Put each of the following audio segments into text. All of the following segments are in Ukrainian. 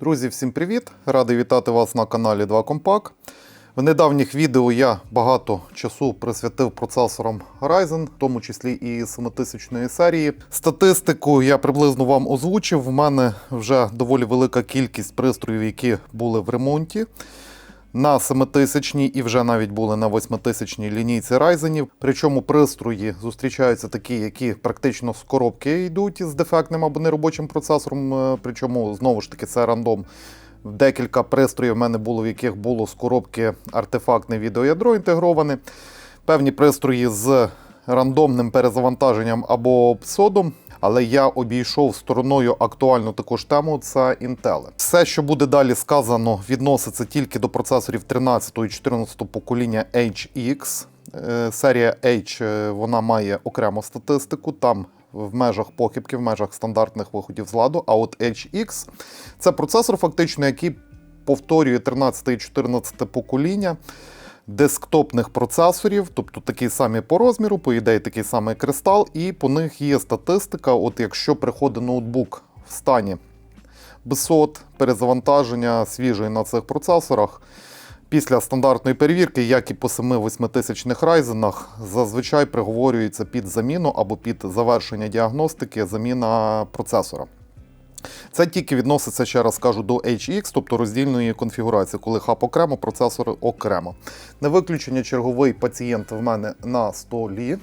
Друзі, всім привіт! Радий вітати вас на каналі 2 Компак. В недавніх відео я багато часу присвятив процесорам Ryzen, в тому числі і 7000 серії. Статистику я приблизно вам озвучив. В мене вже доволі велика кількість пристроїв, які були в ремонті. На 7000 і вже навіть були на 8000 лінійці Ryzen. Причому пристрої зустрічаються такі, які практично з коробки йдуть з дефектним або неробочим процесором. е, Причому знову ж таки це рандом. Декілька пристроїв в мене було, в яких було з коробки артефактне відеоядро інтегроване. Певні пристрої з рандомним перезавантаженням або псодом. Але я обійшов стороною актуальну також тему це Intel. Все, що буде далі сказано, відноситься тільки до процесорів 13 і 14 покоління HX. Е, Серія H е, вона має окрему статистику. Там в межах похибки, в межах стандартних виходів з ладу. А от HX це процесор, фактично, який повторює 13 і 14 покоління десктопних процесорів, тобто такі самі по розміру, по ідеї такий самий кристал, і по них є статистика. От якщо приходить ноутбук в стані безсот, перезавантаження свіжий на цих процесорах. Після стандартної перевірки, як і по 7-8 тисячних райзенах, зазвичай приговорюється під заміну або під завершення діагностики заміна процесора. Це тільки відноситься, ще раз кажу, до HX, тобто роздільної конфігурації, коли хаб окремо, процесор окремо. На виключення черговий пацієнт в мене на столі.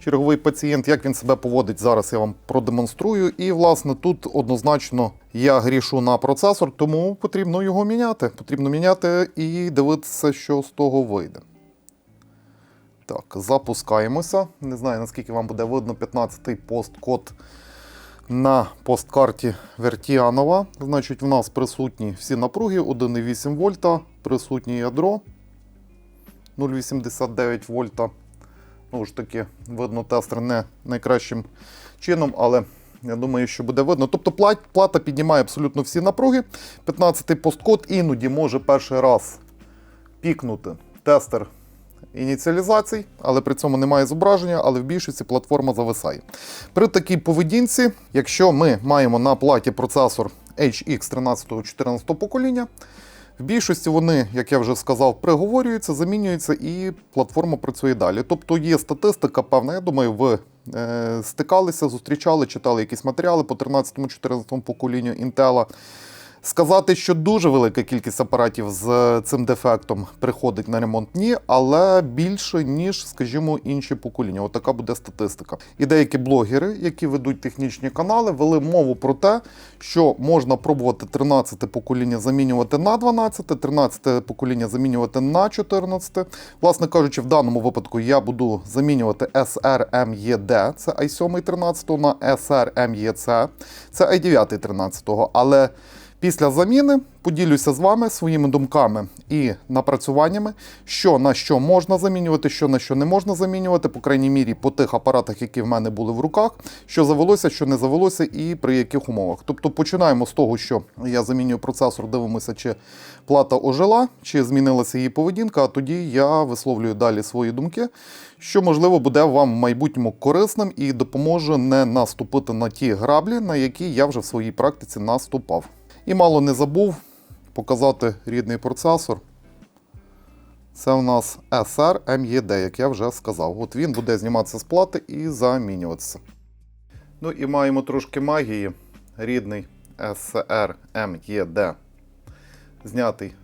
Черговий пацієнт, як він себе поводить, зараз я вам продемонструю. І, власне, тут однозначно я грішу на процесор, тому потрібно його міняти. Потрібно міняти і дивитися, що з того вийде. Так, запускаємося. Не знаю, наскільки вам буде видно 15-й посткод на посткарті Вертіанова. Значить, в нас присутні всі напруги 1,8 вольта, присутнє ядро 0,89 вольта. Ну ж таки, видно тестер не найкращим чином, але я думаю, що буде видно. Тобто плата піднімає абсолютно всі напруги. 15-й посткод іноді може перший раз пікнути тестер ініціалізацій, але при цьому немає зображення, але в більшості платформа зависає. При такій поведінці, якщо ми маємо на платі процесор HX 13-14 покоління, в більшості вони, як я вже сказав, приговорюються, замінюються і платформа працює далі. Тобто є статистика, певна, я думаю, ви е, стикалися, зустрічали, читали якісь матеріали по 13-14 поколінню Intel. Сказати, що дуже велика кількість апаратів з цим дефектом приходить на ремонт, ні, але більше, ніж, скажімо, інші покоління. Отака буде статистика. І деякі блогери, які ведуть технічні канали, вели мову про те, що можна пробувати 13 покоління замінювати на 12, 13 покоління замінювати на 14. Власне кажучи, в даному випадку я буду замінювати SRMED, це i7 13 на SRMEC, це i9 13. Але Після заміни поділюся з вами своїми думками і напрацюваннями, що на що можна замінювати, що на що не можна замінювати, по крайній мірі по тих апаратах, які в мене були в руках, що завелося, що не завелося, і при яких умовах. Тобто починаємо з того, що я замінюю процесор, дивимося, чи плата ожила, чи змінилася її поведінка. А тоді я висловлюю далі свої думки, що можливо буде вам в майбутньому корисним і допоможе не наступити на ті граблі, на які я вже в своїй практиці наступав. І мало не забув показати рідний процесор. Це у нас SRMED, як я вже сказав. От він буде зніматися з плати і замінюватися. Ну і маємо трошки магії. Рідний SRMED знятий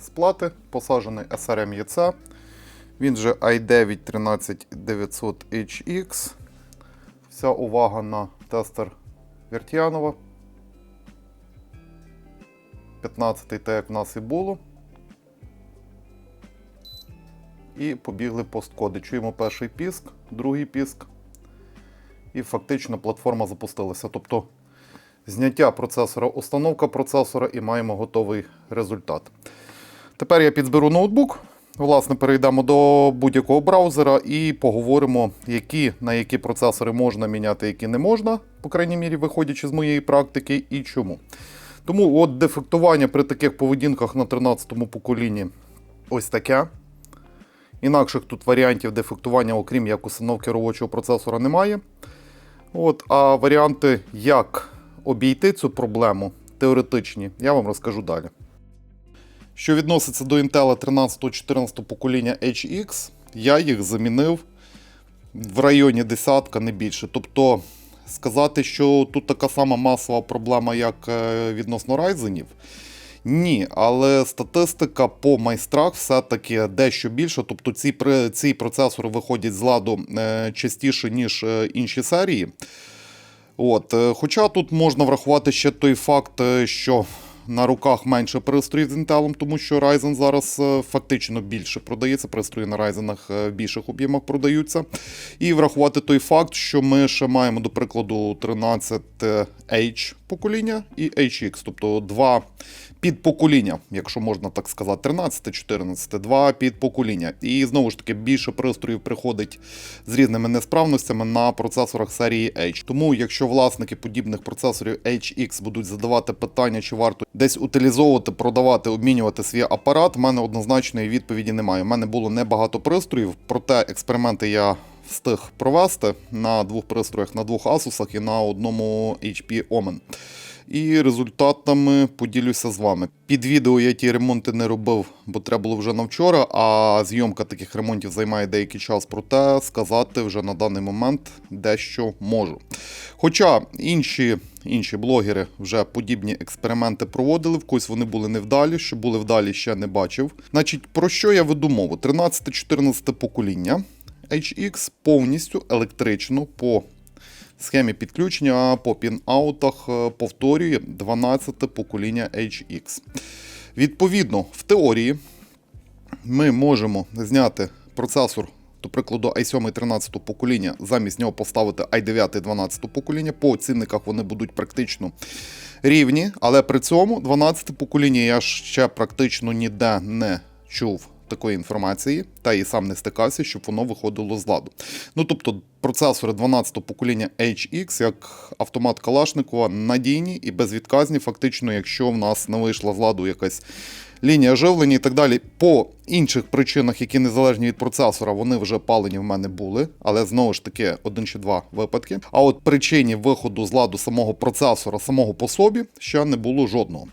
з плати, посаджений SRMEC. Він же i9 13900HX. Вся увага на тестер Вертіанова. 15-й, так як в нас і було. І побігли посткоди. Чуємо перший піск, другий піск. І фактично платформа запустилася. Тобто зняття процесора, установка процесора і маємо готовий результат. Тепер я підзберу ноутбук. Власне, перейдемо до будь-якого браузера і поговоримо, які, на які процесори можна міняти, які не можна, по крайній мірі, виходячи з моєї практики, і чому. Тому от дефектування при таких поведінках на 13-му поколінні ось таке. Інакших тут варіантів дефектування, окрім як установки робочого процесора, немає. От, а варіанти, як обійти цю проблему, теоретичні, я вам розкажу далі. Що відноситься до Intel 13-14 покоління HX, я їх замінив в районі десятка, не більше. Тобто сказати, що тут така сама масова проблема, як е, відносно райзенів. ні, але статистика по майстрах все-таки дещо більше. Тобто ці, ці процесори виходять з ладу е, частіше, ніж е, інші серії. От, хоча тут можна врахувати ще той факт, що на руках менше пристроїв з Intel, тому що Ryzen зараз е, фактично більше продається, пристрої на Ryzen е, в більших об'ємах продаються. І врахувати той факт, що ми ще маємо, до прикладу, 13H покоління і HX, тобто два підпокоління, якщо можна так сказати, 13, 14, два підпокоління. І знову ж таки більше пристроїв приходить з різними несправностями на процесорах серії H. Тому, якщо власники подібних процесорів HX будуть задавати питання, чи варто десь утилізовувати, продавати, обмінювати свій апарат, в мене однозначної відповіді немає. У мене було небагато пристроїв, проте експерименти я встиг провести на двох пристроях, на двох Asus і на одному HP Omen. І результатами поділюся з вами. Під відео я ті ремонти не робив, бо треба було вже на вчора, а зйомка таких ремонтів займає деякий час. Проте сказати вже на даний момент дещо можу. Хоча інші, інші блогери вже подібні експерименти проводили, в когось вони були невдалі, що були вдалі, ще не бачив. Значить, про що я веду мову? 13-14 покоління HX повністю електрично по схемі підключення по пін-аутах е, повторює 12 покоління HX. Відповідно, в теорії ми можемо зняти процесор, до прикладу, i7 13 покоління, замість нього поставити i9 12 покоління. По цінниках вони будуть практично рівні, але при цьому 12 покоління я ще практично ніде не чув. Такої інформації, та і сам не стикався, щоб воно виходило з ладу. Ну тобто, процесори 12-го покоління HX, як автомат Калашникова, надійні і безвідказні. Фактично, якщо в нас не вийшла з ладу якась лінія живлення і так далі, по інших причинах, які незалежні від процесора, вони вже палені в мене були, але знову ж таки один чи два випадки. А от причині виходу з ладу самого процесора, самого по собі, ще не було жодного.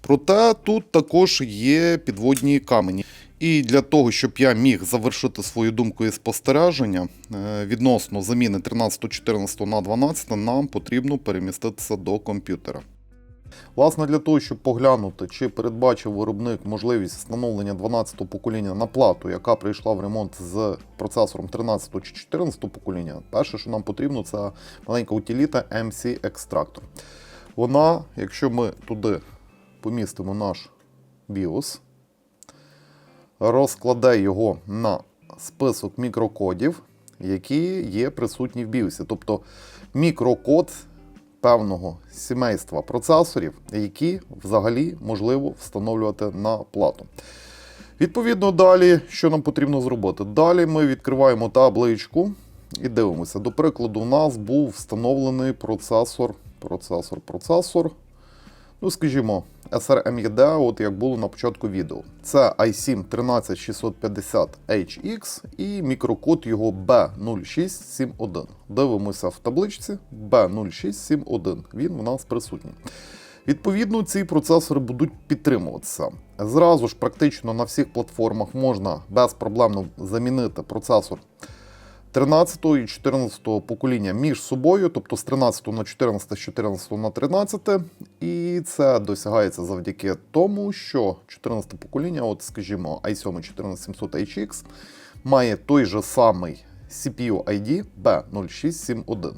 Проте тут також є підводні камені. І для того, щоб я міг завершити свою думку і спостереження е, відносно заміни 13-14 на 12, нам потрібно переміститися до комп'ютера. Власне, для того, щоб поглянути, чи передбачив виробник можливість встановлення 12-го покоління на плату, яка прийшла в ремонт з процесором 13 чи 14 покоління, перше, що нам потрібно, це маленька утиліта MC Extractor. Вона, якщо ми туди помістимо наш BIOS, розкладе його на список мікрокодів, які є присутні в BIOS. Тобто мікрокод певного сімейства процесорів, які взагалі можливо встановлювати на плату. Відповідно, далі, що нам потрібно зробити? Далі ми відкриваємо табличку і дивимося. До прикладу, у нас був встановлений процесор, процесор, процесор. Ну, скажімо, SRMED, от як було на початку відео. Це i7 13650HX і мікрокод його B0671. Дивимося в табличці B0671. Він у нас присутній. Відповідно, ці процесори будуть підтримуватися. Зразу ж практично на всіх платформах можна безпроблемно замінити процесор 13 і 14 покоління між собою, тобто з 13 на 14, з 14 на 13. І це досягається завдяки тому, що 14 покоління, от скажімо, i7 14700HX, має той же самий CPU ID B0671.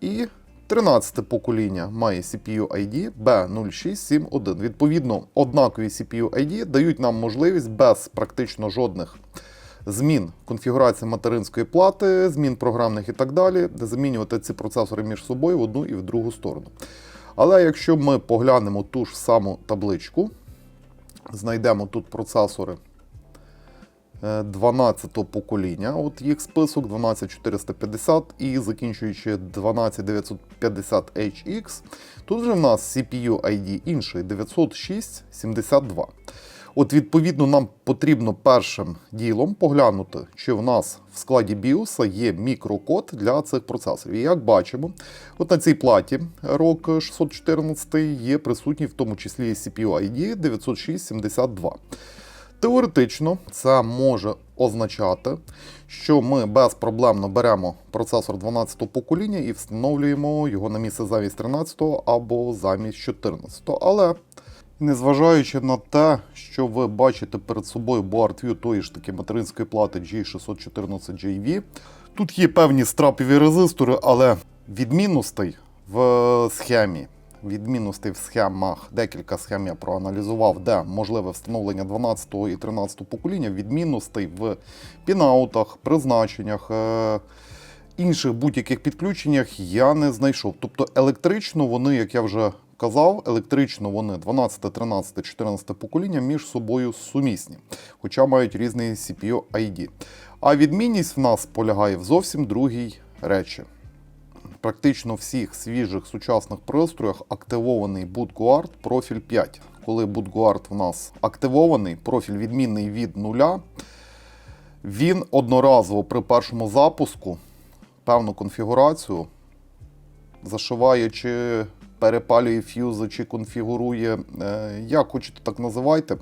І 13 покоління має CPU ID B0671. Відповідно, однакові CPU ID дають нам можливість без практично жодних змін конфігурації материнської плати, змін програмних і так далі, де замінювати ці процесори між собою в одну і в другу сторону. Але якщо ми поглянемо ту ж саму табличку, знайдемо тут процесори е, 12 покоління, от їх список 12450 і закінчуючи 12950HX, тут вже в нас CPU ID інший 90672. От, відповідно, нам потрібно першим ділом поглянути, чи в нас в складі BIOS є мікрокод для цих процесорів. І як бачимо, от на цій платі ROG 614 є присутній в тому числі CPU ID 9672. Теоретично це може означати, що ми безпроблемно беремо процесор 12-го покоління і встановлюємо його на місце замість 13-го або замість 14. Але незважаючи на те, що ви бачите перед собою board view тої ж таки материнської плати G614JV, тут є певні страпові резистори, але відмінностей в схемі відмінностей в схемах, декілька схем я проаналізував, де можливе встановлення 12 і 13 покоління, відмінностей в пінаутах, призначеннях, е, інших будь-яких підключеннях я не знайшов. Тобто електрично вони, як я вже казав, електрично вони 12, 13, 14 покоління між собою сумісні, хоча мають різний CPU ID. А відмінність в нас полягає в зовсім другій речі практично всіх свіжих сучасних пристроях активований BootGuard профіль 5. Коли BootGuard в нас активований, профіль відмінний від нуля, він одноразово при першому запуску певну конфігурацію зашиває чи перепалює ф'юзи, чи конфігурує, е, як хочете, так називайте.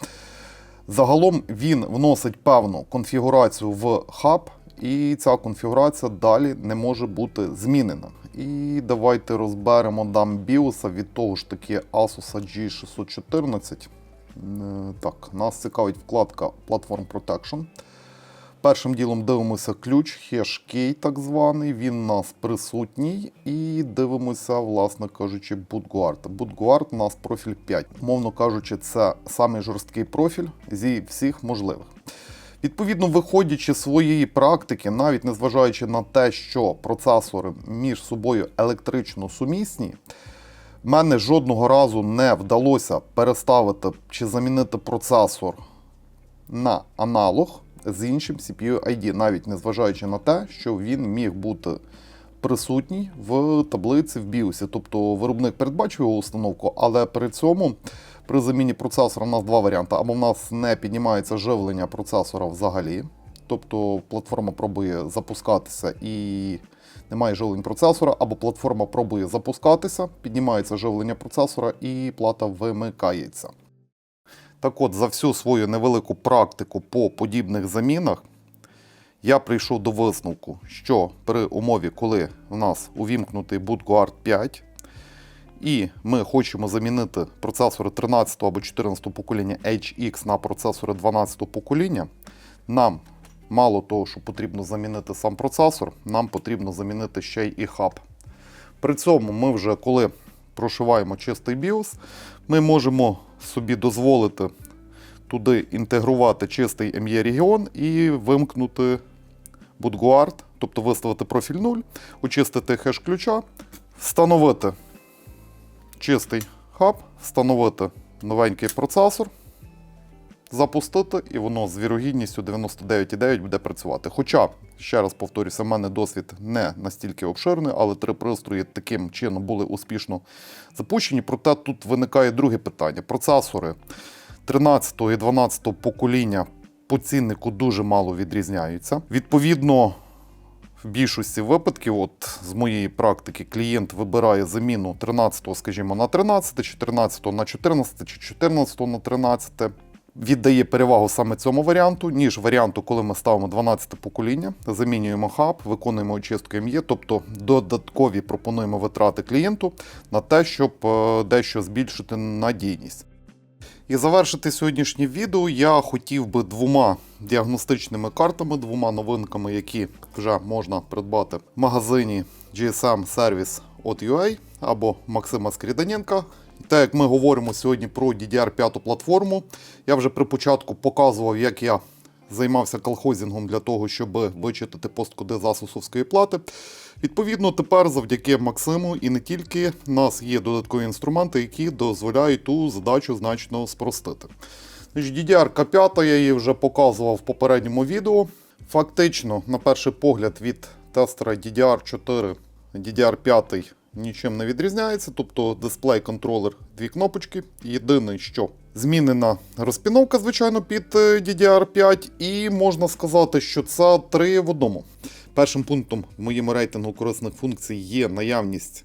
Загалом він вносить певну конфігурацію в хаб, і ця конфігурація далі не може бути змінена. І давайте розберемо дам BIOS від того ж таки Asus G614. Е, Так, нас цікавить вкладка Platform Protection. Першим ділом дивимося ключ, хеш-кей так званий, він у нас присутній. І дивимося, власне кажучи, BootGuard. BootGuard у нас профіль 5. Мовно кажучи, це самий жорсткий профіль зі всіх можливих. Відповідно, виходячи з своєї практики, навіть незважаючи на те, що процесори між собою електрично сумісні, мене жодного разу не вдалося переставити чи замінити процесор на аналог з іншим CPU ID, навіть незважаючи на те, що він міг бути присутній в таблиці в BIOS. Тобто виробник передбачив його установку, але при цьому при заміні процесора у нас два варіанти. Або в нас не піднімається живлення процесора взагалі, тобто платформа пробує запускатися і немає живлень процесора, або платформа пробує запускатися, піднімається живлення процесора і плата вимикається. Так от, за всю свою невелику практику по подібних замінах я прийшов до висновку, що при умові, коли в нас увімкнутий BootGuard 5, і ми хочемо замінити процесори 13 або 14 покоління HX на процесори 12 покоління, нам мало того, що потрібно замінити сам процесор, нам потрібно замінити ще й і хаб. При цьому ми вже коли прошиваємо чистий BIOS, ми можемо собі дозволити туди інтегрувати чистий ME регіон і вимкнути BootGuard, тобто виставити профіль 0, очистити хеш ключа, встановити чистий хаб, встановити новенький процесор, запустити, і воно з вірогідністю 99,9 буде працювати. Хоча, ще раз повторюся, в мене досвід не настільки обширний, але три пристрої таким чином були успішно запущені. Проте тут виникає друге питання. Процесори 13 і 12 покоління по ціннику дуже мало відрізняються. Відповідно, в більшості випадків, от з моєї практики, клієнт вибирає заміну 13-го, скажімо, на 13, чи 13 на 14, чи 14 на 13. Віддає перевагу саме цьому варіанту, ніж варіанту, коли ми ставимо 12 покоління, замінюємо хаб, виконуємо очистку МЄ, тобто додаткові пропонуємо витрати клієнту на те, щоб е, дещо збільшити надійність. І завершити сьогоднішнє відео я хотів би двома діагностичними картами, двома новинками, які вже можна придбати в магазині GSM Service от UA або Максима Скріданенка. Так як ми говоримо сьогодні про DDR5 платформу, я вже при початку показував, як я займався колхозінгом для того, щоб вичитати посткоди з асусовської плати. Відповідно, тепер завдяки Максиму і не тільки в нас є додаткові інструменти, які дозволяють ту задачу значно спростити. DDR 5 я її вже показував в попередньому відео. Фактично, на перший погляд, від тестера DDR4 DDR5 нічим не відрізняється. Тобто дисплей контролер, дві кнопочки. Єдине, що змінена розпіновка, звичайно, під е, DDR5, і можна сказати, що це три в одному. Першим пунктом в моєму рейтингу корисних функцій є наявність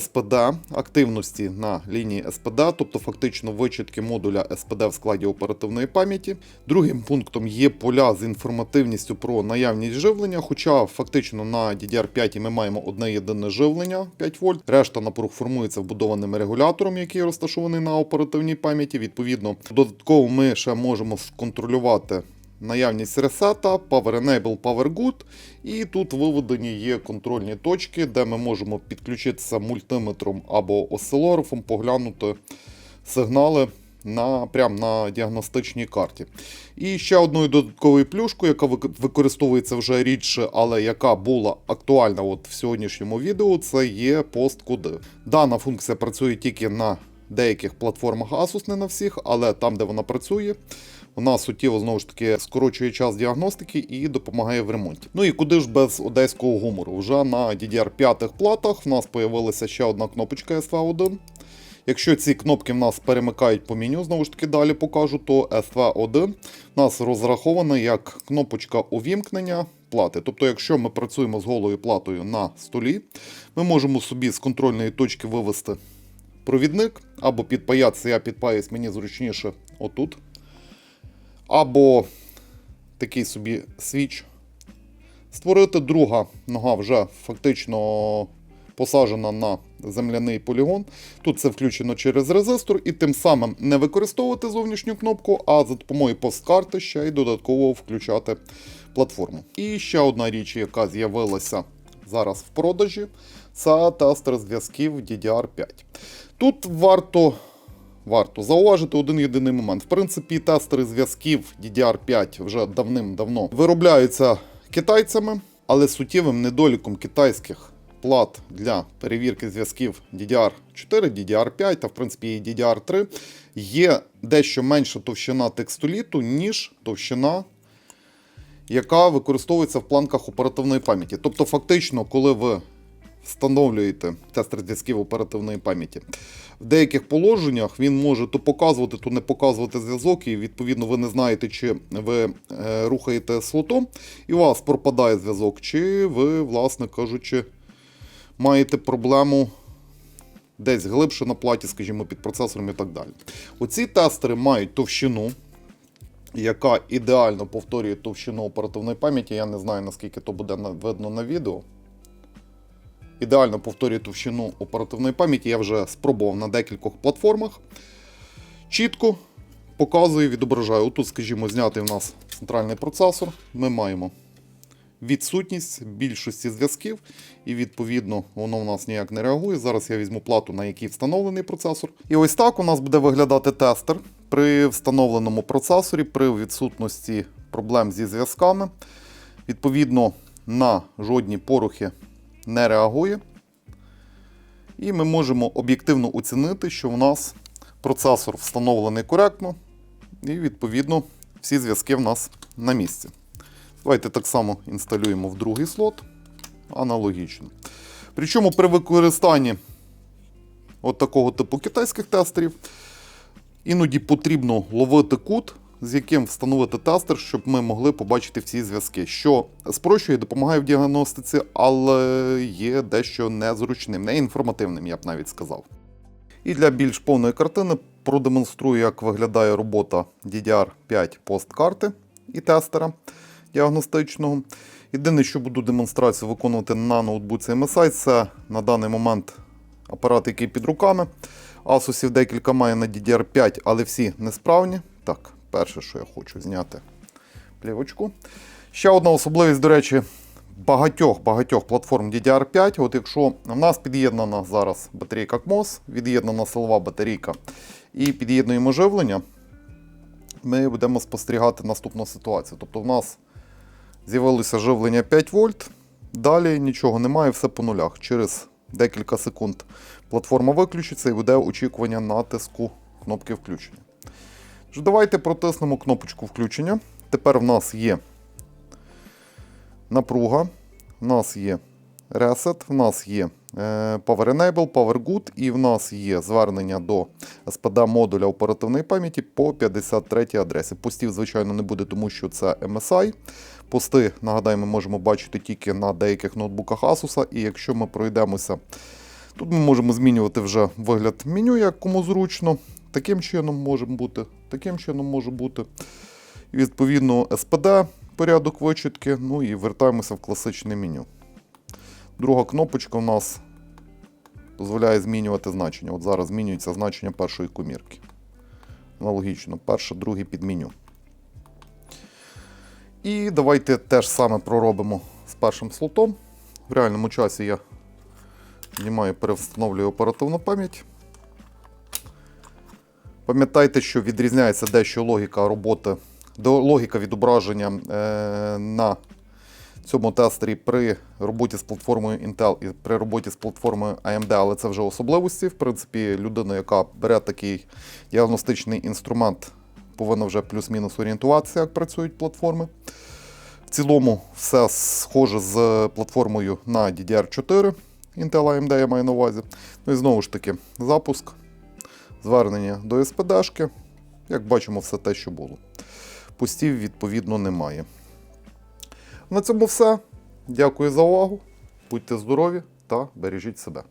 СПД, активності на лінії СПД, тобто фактично вичитки модуля СПД в складі оперативної пам'яті. Другим пунктом є поля з інформативністю про наявність живлення, хоча фактично на DDR5 ми маємо одне єдине живлення 5 вольт. Решта напруг формується вбудованим регулятором, який розташований на оперативній пам'яті. Відповідно, додатково ми ще можемо сконтролювати наявність ресета, Power Enable, Power Good. І тут виведені є контрольні точки, де ми можемо підключитися мультиметром або осцилографом, поглянути сигнали на, прямо на діагностичній карті. І ще одною додатковою плюшкою, яка використовується вже рідше, але яка була актуальна от в сьогоднішньому відео, це є посткоди. Дана функція працює тільки на деяких платформах Asus, не на всіх, але там, де вона працює, вона суттєво знову ж таки скорочує час діагностики і допомагає в ремонті. Ну і куди ж без одеського гумору? Вже на DDR5 платах в нас з'явилася ще одна кнопочка SV1. Якщо ці кнопки в нас перемикають по меню, знову ж таки далі покажу, то SV1 в нас розрахована як кнопочка увімкнення плати. Тобто, якщо ми працюємо з голою платою на столі, ми можемо собі з контрольної точки вивести провідник або підпаятися, я підпаюсь, мені зручніше отут. Або такий собі свіч. Створити друга нога вже фактично посаджена на земляний полігон. Тут це включено через резистор, і тим самим не використовувати зовнішню кнопку, а за допомогою посткарти ще й додатково включати платформу. І ще одна річ, яка з'явилася зараз в продажі, це тестер зв'язків DDR5. Тут варто Варто зауважити один єдиний момент. В принципі, тестери зв'язків DDR5 вже давним-давно виробляються китайцями, але суттєвим недоліком китайських плат для перевірки зв'язків DDR4, DDR5 та в принципі і DDR3 є дещо менша товщина текстоліту, ніж товщина яка використовується в планках оперативної пам'яті. Тобто, фактично, коли ви встановлюєте тестер зв'язків оперативної пам'яті, в деяких положеннях він може то показувати, то не показувати зв'язок, і відповідно ви не знаєте, чи ви е, рухаєте слотом, і у вас пропадає зв'язок, чи ви, власне кажучи, маєте проблему. Десь глибше на платі, скажімо, під процесором і так далі. Оці тестери мають товщину, яка ідеально повторює товщину оперативної пам'яті. Я не знаю, наскільки то буде видно на відео. Ідеально повторює товщину оперативної пам'яті. Я вже спробував на декількох платформах. Чітко показує, відображає. Отут, скажімо, знятий у нас центральний процесор. Ми маємо відсутність більшості зв'язків, і відповідно воно в нас ніяк не реагує. Зараз я візьму плату, на якій встановлений процесор. І ось так у нас буде виглядати тестер при встановленому процесорі, при відсутності проблем зі зв'язками. Відповідно, на жодні порухи не реагує. І ми можемо об'єктивно оцінити, що в нас процесор встановлений коректно, і відповідно всі зв'язки в нас на місці. Давайте так само інсталюємо в другий слот. Аналогічно. Причому при використанні от такого типу китайських тестерів іноді потрібно ловити кут, з яким встановити тестер, щоб ми могли побачити всі зв'язки, що спрощує, допомагає в діагностиці, але є дещо незручним, неінформативним, я б навіть сказав. І для більш повної картини продемонструю, як виглядає робота DDR5 посткарти і тестера діагностичного. Єдине, що буду демонстрацію виконувати на ноутбуці MSI, це на даний момент апарат, який під руками. Asus декілька має на DDR5, але всі несправні. Так, перше, що я хочу зняти плівочку. Ще одна особливість, до речі, багатьох-багатьох платформ DDR5. От якщо в нас під'єднана зараз батарейка CMOS, від'єднана силова батарейка і під'єднуємо живлення, ми будемо спостерігати наступну ситуацію. Тобто в нас з'явилося живлення 5 вольт, далі нічого немає, все по нулях. Через декілька секунд платформа виключиться і буде очікування натиску кнопки включення. Давайте протиснемо кнопочку включення. Тепер в нас є напруга, в нас є ресет, в нас є е, Power Enable, Power Good, і в нас є звернення до SPD модуля оперативної пам'яті по 53 адресі. Постів, звичайно, не буде, тому що це MSI. Пости, нагадаю, ми можемо бачити тільки на деяких ноутбуках Asus, і якщо ми пройдемося, тут ми можемо змінювати вже вигляд меню, як кому зручно. Таким чином може бути, таким чином може бути. Відповідно SPD, порядок вичітки, ну і вертаємося в класичне меню. Друга кнопочка у нас дозволяє змінювати значення. От зараз змінюється значення першої комірки. Аналогічно, перше, друге підменю. І давайте теж саме проробимо з першим слотом. В реальному часі я знімаю, перевстановлюю оперативну пам'ять. Пам'ятайте, що відрізняється дещо логіка роботи, логіка відображення е, на цьому тестері при роботі з платформою Intel і при роботі з платформою AMD, але це вже особливості. В принципі, людина, яка бере такий діагностичний інструмент, повинна вже плюс-мінус орієнтуватися, як працюють платформи. В цілому все схоже з платформою на DDR4 Intel AMD, я маю на увазі. Ну і знову ж таки, запуск, звернення до SPD-шки. Як бачимо, все те, що було. Пустів, відповідно, немає. На цьому все. Дякую за увагу. Будьте здорові та бережіть себе.